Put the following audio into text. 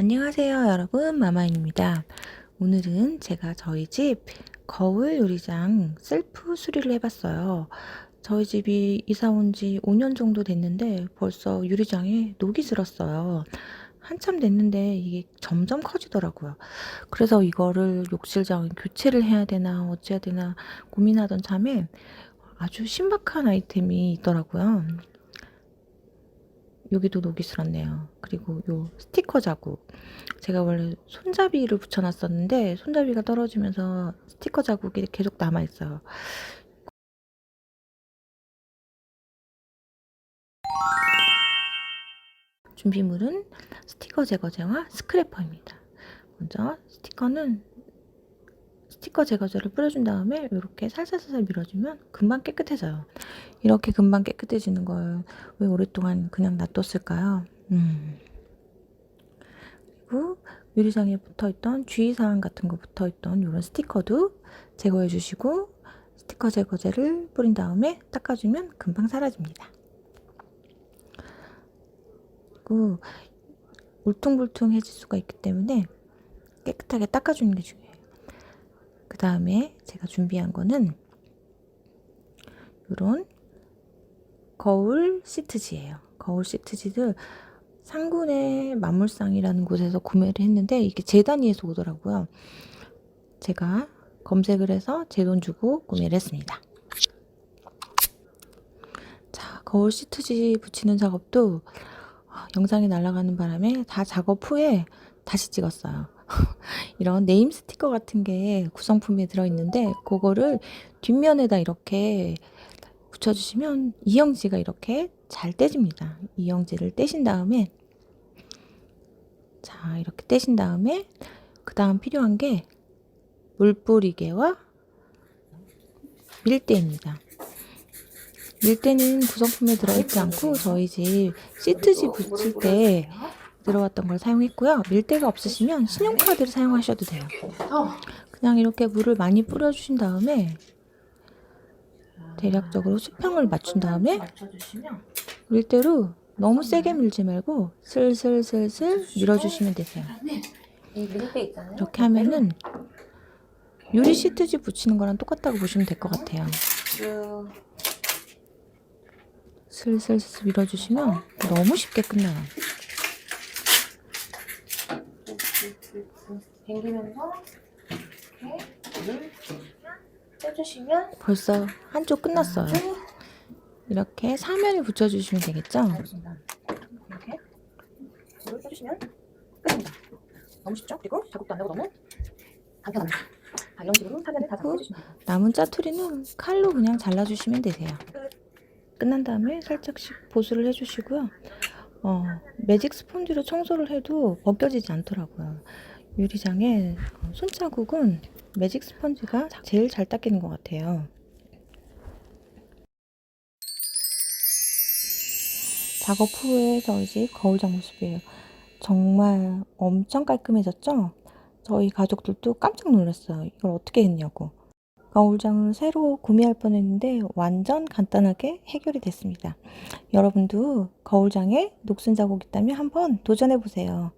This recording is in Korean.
안녕하세요 여러분. 마마입니다. 오늘은 제가 저희 집 거울 요리장 셀프 수리를 해봤어요. 저희 집이 이사 온 지 5년 정도 됐는데 벌써 유리장에 녹이 슬었어요. 한참 됐는데 이게 점점 커지더라고요. 그래서 이거를 욕실장 교체를 해야 되나 어찌해야 되나 고민하던 참에 아주 신박한 아이템이 있더라고요 여기도 녹이 슬었네요 그리고 요 스티커 자국 제가 원래 손잡이를 붙여놨었는데 손잡이가 떨어지면서 스티커 자국이 계속 남아있어요. 준비물은 스티커 제거제와 스크래퍼입니다. 먼저 스티커는 스티커 제거제를 뿌려준 다음에 이렇게 살살살살 밀어주면 금방 깨끗해져요. 이렇게 금방 깨끗해지는 걸 왜 오랫동안 그냥 놔뒀을까요? 음. 그리고 유리장에 붙어있던 주의사항 같은 거 붙어있던 이런 스티커도 제거해 주시고 스티커 제거제를 뿌린 다음에 닦아주면 금방 사라집니다. 그리고 울퉁불퉁해질 수가 있기 때문에 깨끗하게 닦아주는 게 중요해요. 그 다음에 제가 준비한 거는 이런 거울 시트지예요. 거울 시트지를 상군의 만물상이라는 곳에서 구매를 했는데 이게 제 단위에서 오더라고요. 제가 검색을 해서 제 돈 주고 구매를 했습니다. 자, 거울 시트지 붙이는 작업도 아, 영상이 날아가는 바람에 다 작업 후에 다시 찍었어요. 이런 네임 스티커 같은 게 구성품에 들어있는데 그거를 뒷면에다 이렇게 붙여주시면 이영지가 이렇게 잘 떼집니다. 이영지를 떼신 다음에 자 이렇게 떼신 다음에 그 다음 필요한 게 물뿌리개와 밀대입니다. 밀대는 구성품에 들어있지 않고 저희 집 시트지 붙일 때 들어왔던 걸 사용했고요. 밀대가 없으시면 신용카드를 사용하셔도 돼요. 그냥 이렇게 물을 많이 뿌려주신 다음에 대략적으로 수평을 맞춘 다음에 밀대로 너무 세게 밀지 말고 슬슬슬슬 밀어주시면 되세요. 이렇게 하면은 유리 시트지 붙이는 거랑 똑같다고 보시면 될 것 같아요. 쭉 슬슬슬 밀어주시면 너무 쉽게 끝나요. 당기면서 이렇게 물을 떼주시면 벌써 한쪽 끝났어요. 이렇게 사면을 붙여주시면 되겠죠? 알겠습니다. 이렇게 물을 떼주시면 끝입니다. 너무 쉽죠? 그리고 자국도 안 나고 너무 간편합니다. 자, 이런 식으로 사면을 다 작업해주시면 돼요. 남은 짜투리는 칼로 그냥 잘라주시면 되세요. 끝난 다음에 살짝씩 보수를 해주시고요. 어, 매직 스펀지로 청소를 해도 벗겨지지 않더라고요. 유리장에 어, 손자국은 매직 스펀지가 제일 잘 닦이는 것 같아요. 작업 후에 저희 집 거울 장 모습이에요. 정말 엄청 깔끔해졌죠? 저희 가족들도 깜짝 놀랐어요. 이걸 어떻게 했냐고. 거울장을 새로 구매할 뻔했는데 완전 간단하게 해결이 됐습니다. 여러분도 거울장에 녹슨 자국 있다면 한번 도전해 보세요.